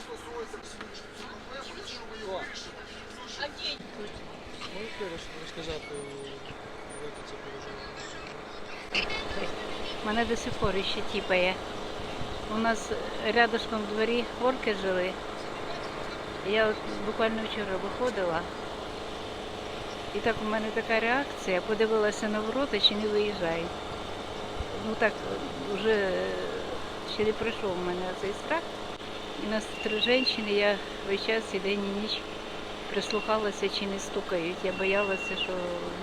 стосується сьогоднішньої проблеми, якщо ми його вирішимо, Можете розказати, як це пережили? Мене до сих пор ще тіпає. У нас рядышком в дворі орки жили. Я от буквально вчора виходила. І так у мене така реакція, подивилася на ворота, чи не виїжджають. Ну так, вже ще не пройшов у мене цей страх. І нас три жінки, я весь час і день і ніч прислухалася, чи не стукають. Я боялася, що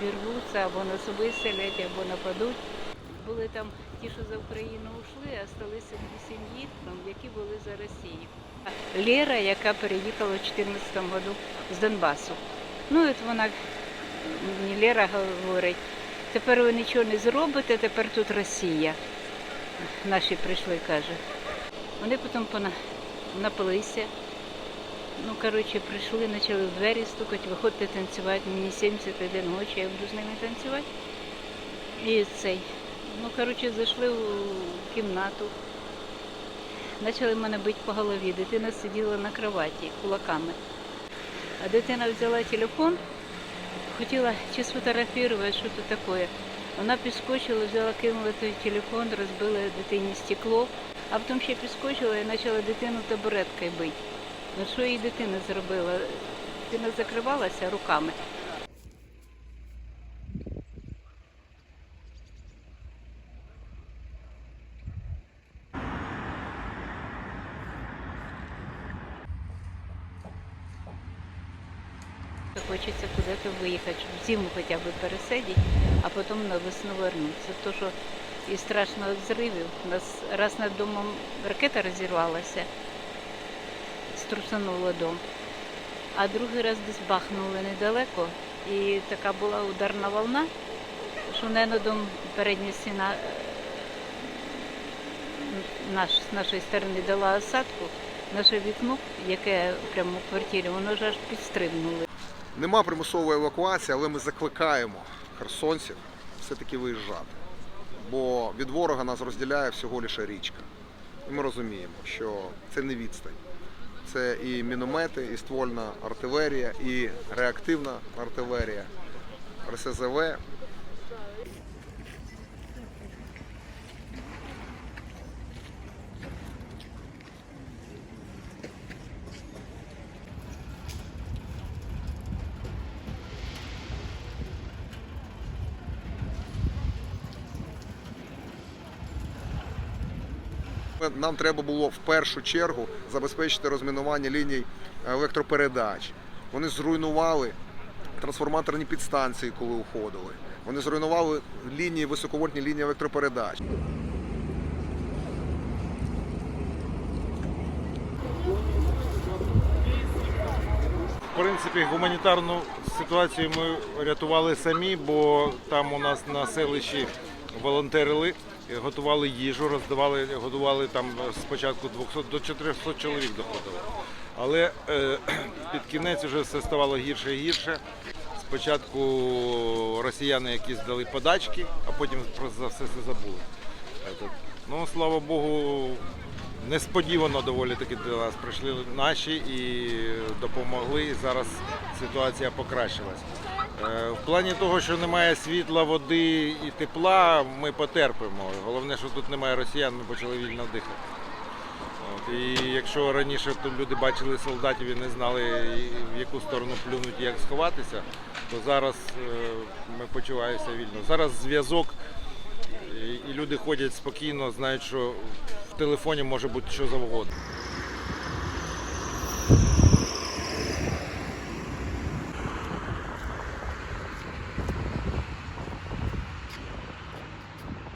вірвуться або нас виселять, або нападуть. Були там ті, що за Україну ушли, а сталися дві сім'ї, які були за Росію. Лера, яка переїхала у 2014 году з Донбасу. Ну, от вона мені Лера говорить, тепер ви нічого не зробите, тепер тут Росія. Наші прийшли, каже. Вони потім напилися. Ну, коротше, прийшли, почали в двері стукати, виходьте танцювати. Мені 71 років, я буду з ними танцювати. І цей. Ну, коротше, зайшли у кімнату. Почали мене бити по голові. Дитина сиділа на кроваті кулаками. А дитина взяла телефон, хотіла чи сфотографувати, що це таке. Вона підскочила, взяла, кинула той телефон, розбила дитині стекло, а потім ще підскочила і почала дитину табуреткою бити. Ну що їй дитина зробила? Дитина закривалася руками. Хочеться куди-то виїхати, щоб зиму хоча б пересидіти, а потім на весну вернутися. І страшно зривів. У нас раз над домом ракета розірвалася, струсанула дом, а другий раз десь бахнули недалеко. І така була ударна волна, що на дом передня стіна е, наш, з нашої сторони дала осадку. Наше вікно, яке прямо в квартирі, воно ж аж підстрибнуло. Нема примусової евакуації, але ми закликаємо херсонців все-таки виїжджати. Бо від ворога нас розділяє всього лише річка. І ми розуміємо, що це не відстань. Це і міномети, і ствольна артилерія, і реактивна артилерія, РСЗВ. Нам треба було в першу чергу забезпечити розмінування ліній електропередач. Вони зруйнували трансформаторні підстанції, коли уходили. Вони зруйнували лінії, високовольтні лінії електропередач. В принципі, гуманітарну ситуацію ми рятували самі, бо там у нас на селищі волонтерили, готували їжу, роздавали, годували там спочатку 200 до 400 чоловік доходило. Але е, під кінець вже все ставало гірше і гірше. Спочатку росіяни якісь дали подачки, а потім про за все це забули. Ну, слава Богу, несподівано доволі таки до нас прийшли наші і допомогли. І зараз ситуація покращилась. Е, В плані того, що немає світла, води і тепла, ми потерпимо. Головне, що тут немає росіян, ми почали вільно дихати. От, і якщо раніше тут люди бачили солдатів і не знали, в яку сторону плюнути і як сховатися, то зараз е, ми почуваємося вільно. Зараз зв'язок і люди ходять спокійно, знають, що в телефоні може бути що завгодно.